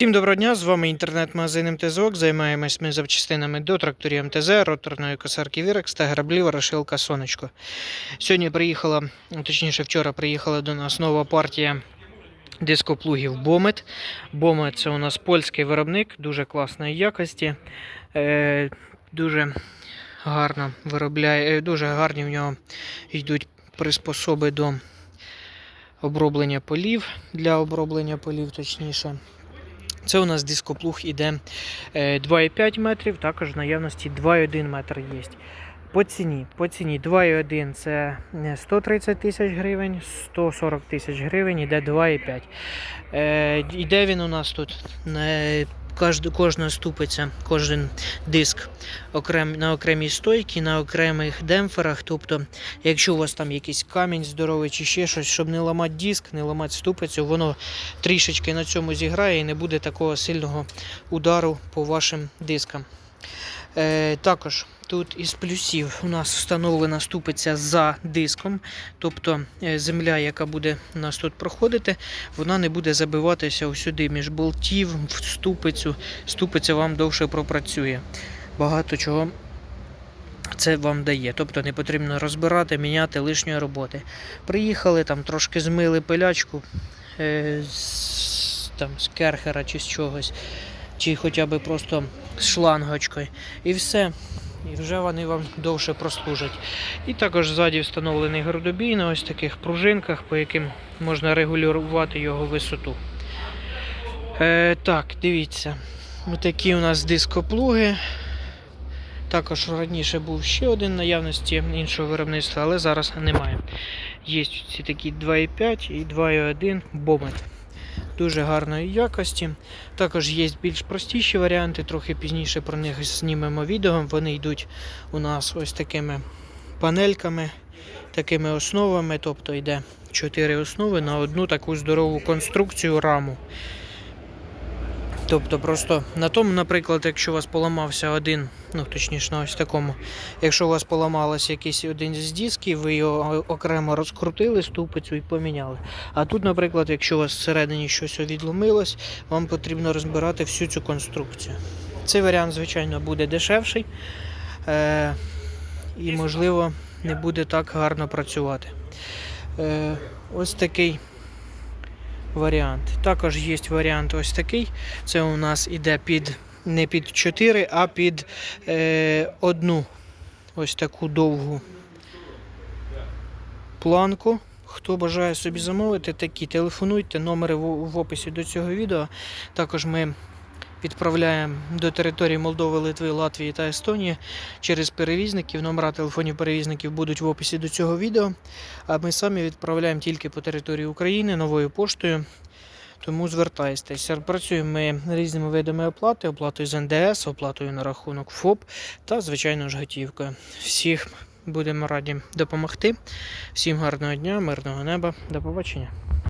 Всім доброго дня, з вами інтернет-магазин МТЗОК. Займаємось ми запчастинами до тракторів МТЗ, роторної косарки Вірекс та граблів Ворошилка Сонечко. Сьогодні приїхала, точніше, вчора приїхала до нас нова партія дископлугів Бомет. Бомет це у нас польський виробник, дуже класної якості. Е, дуже гарно виробляє, е, дуже гарні в нього йдуть приспособи до оброблення полів, для оброблення полів, точніше. Це у нас дископлуг іде е, 2,5 метрів, також в наявності 2,1 метр є. По ціні, по ціні 2,1 це е, 130 тисяч гривень, 140 тисяч гривень іде 2,5. Е, іде він у нас тут е, кожна, ступиця, кожен диск окрем, на окремій стойці, на окремих демпферах. Тобто, якщо у вас там якийсь камінь здоровий чи ще щось, щоб не ламати диск, не ламати ступицю, воно трішечки на цьому зіграє і не буде такого сильного удару по вашим дискам. Е, також тут із плюсів у нас встановлена ступиця за диском, тобто е, земля, яка буде у нас тут проходити, вона не буде забиватися сюди між болтів, в ступицю. Ступиця вам довше пропрацює. Багато чого це вам дає. Тобто не потрібно розбирати, міняти лишньої роботи. Приїхали, там трошки змили пилячку е, з, там, з керхера чи з чогось, чи хоча б просто з шлангочкою. І все. І вже вони вам довше прослужать. І також ззаді встановлений грудобій на ось таких пружинках, по яким можна регулювати його висоту. Е, так, дивіться. Отакі у нас дископлуги. Також раніше був ще один наявності іншого виробництва, але зараз немає. Є ці такі 2,5 і 2,1 бомет. Дуже гарної якості. Також є більш простіші варіанти, трохи пізніше про них знімемо відео. Вони йдуть у нас ось такими панельками, такими основами, тобто йде 4 основи на одну таку здорову конструкцію раму. Тобто просто на тому, наприклад, якщо у вас поламався один, ну точніше на ось такому, якщо у вас поламався якийсь один з дисків, ви його окремо розкрутили ступицю і поміняли. А тут, наприклад, якщо у вас всередині щось відломилось, вам потрібно розбирати всю цю конструкцію. Цей варіант, звичайно, буде дешевший е- і, можливо, не буде так гарно працювати. Е- ось такий варіант. Також є варіант ось такий. Це у нас іде під не під 4, а під е, одну ось таку довгу планку. Хто бажає собі замовити, такі телефонуйте, номери в, описі до цього відео. Також ми відправляємо до території Молдови, Литви, Латвії та Естонії через перевізників. Номера телефонів перевізників будуть в описі до цього відео. А ми самі відправляємо тільки по території України новою поштою. Тому звертайтеся. Працюємо ми різними видами оплати, оплатою з НДС, оплатою на рахунок ФОП та, звичайно ж, готівкою. Всіх будемо раді допомогти. Всім гарного дня, мирного неба. До побачення.